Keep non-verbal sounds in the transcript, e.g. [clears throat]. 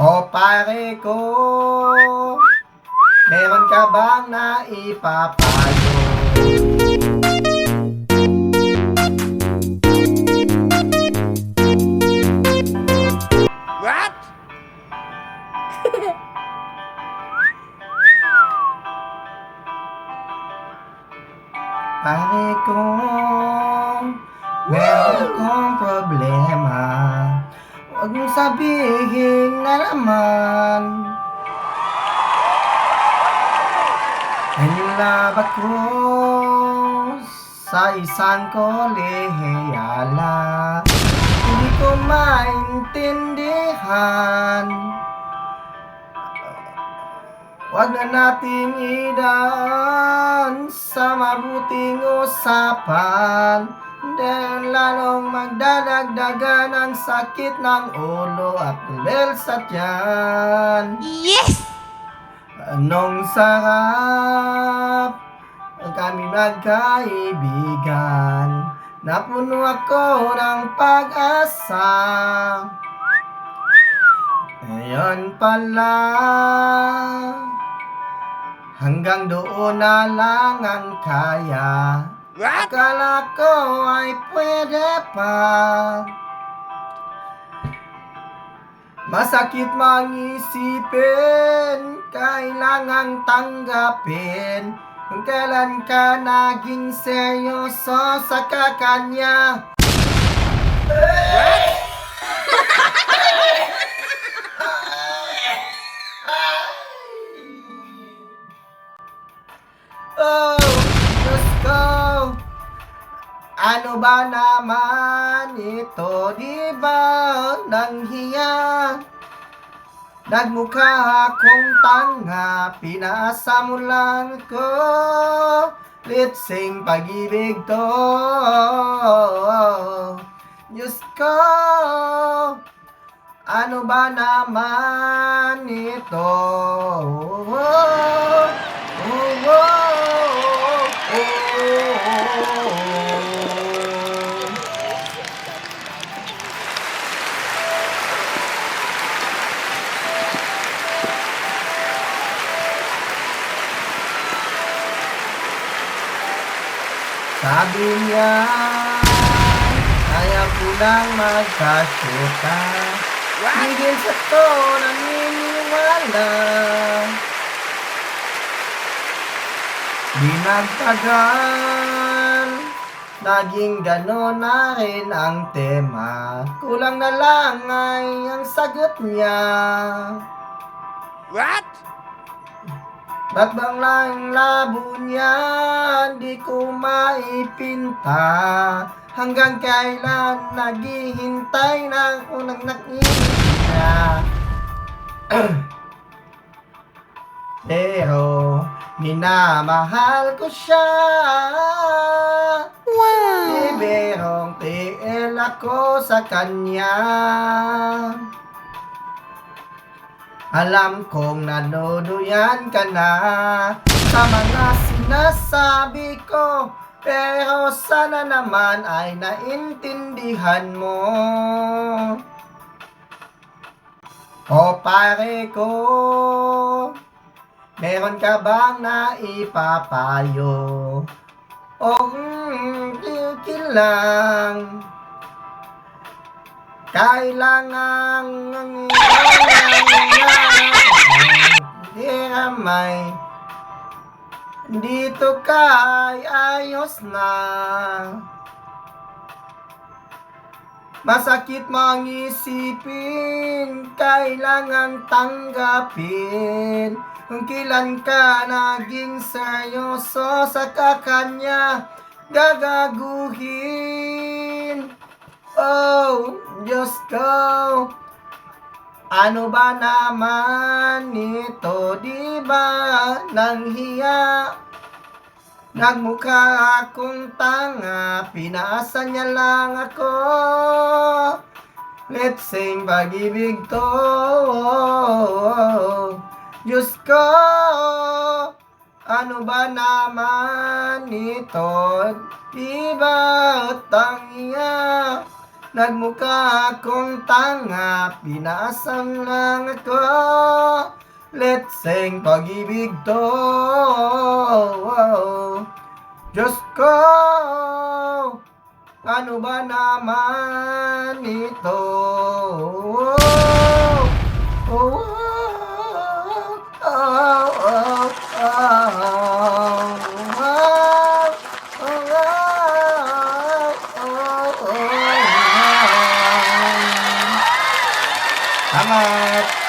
O pare ko, meron ka bang naipapayo? What? Pare ko, meron kong problema Huwag mong sabihin na naman. Nanlab ako sa isang kolehiyala Hindi ko maintindihan. Huwag na nating idaan sa mabuting usapan lalong magdadagdagan ang sakit ng ulo at level sa tiyan. Yes! Anong sarap ang kami magkaibigan. Napuno ako ng pag-asa. Ngayon pala Hanggang doon na lang ang kaya What? Akala ko ay pwede pa. Masakit mang isipin Kailangang tanggapin Kung kailan ka naging seryoso sa kakanya. Oh, Ano ba naman ito, di ba? Nang hiya Nagmukha akong tanga Pinasa mo lang ko Litsing pag-ibig to Diyos ko Ano ba naman ito? Sabi niya, kaya ko lang magkasuta. What? Higil sa to, naniniwala. Di nagtagal, naging gano'n na rin ang tema. Kulang na lang ay ang sagot niya. What? Ba't bang lang labo niya, di ko maipinta. Hanggang kailan naghihintay na unang nakita [clears throat] Pero minamahal ko siya. Wow! Liberong tiil ako sa kanya Alam kong nanunuyan ka na Sa mga sinasabi ko Pero sana naman ay naintindihan mo O pare ko Meron ka bang naipapayo? O mm, kikil lang Kailangan ng Hindi may Dito ka ay ayos na. Masakit mang isipin Kailangan tanggapin Kung kailan ka naging seryoso sa kakanya. Gagaguhin Oh, Diyos ko Ano ba naman ito, di ba? Nang hiya Nagmukha akong tanga Pinaasa niya lang ako Let's sing pag-ibig to Diyos ko Ano ba naman ito? Di ba tangya? Nagmukha akong tanga, pinaasam lang ako. Let's sing pag-ibig to. Diyos ko Ano ba naman ito là